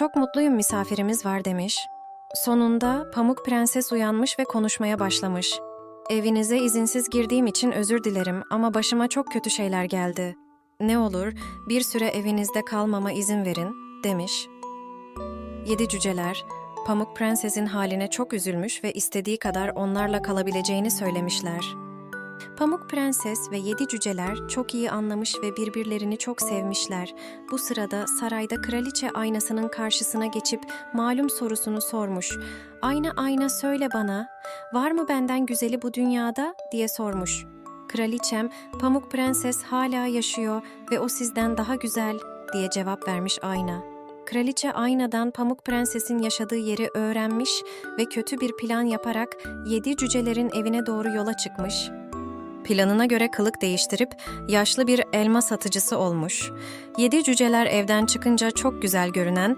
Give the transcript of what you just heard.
Çok mutluyum misafirimiz var demiş. Sonunda Pamuk Prenses uyanmış ve konuşmaya başlamış. Evinize izinsiz girdiğim için özür dilerim ama başıma çok kötü şeyler geldi. Ne olur bir süre evinizde kalmama izin verin demiş. Yedi cüceler Pamuk Prenses'in haline çok üzülmüş ve istediği kadar onlarla kalabileceğini söylemişler. Pamuk Prenses ve yedi cüceler çok iyi anlamış ve birbirlerini çok sevmişler. Bu sırada sarayda kraliçe aynasının karşısına geçip malum sorusunu sormuş. Ayna ayna söyle bana, var mı benden güzeli bu dünyada diye sormuş. Kraliçem, Pamuk Prenses hala yaşıyor ve o sizden daha güzel diye cevap vermiş ayna. Kraliçe aynadan Pamuk Prenses'in yaşadığı yeri öğrenmiş ve kötü bir plan yaparak yedi cücelerin evine doğru yola çıkmış. Planına göre kılık değiştirip yaşlı bir elma satıcısı olmuş. Yedi cüceler evden çıkınca çok güzel görünen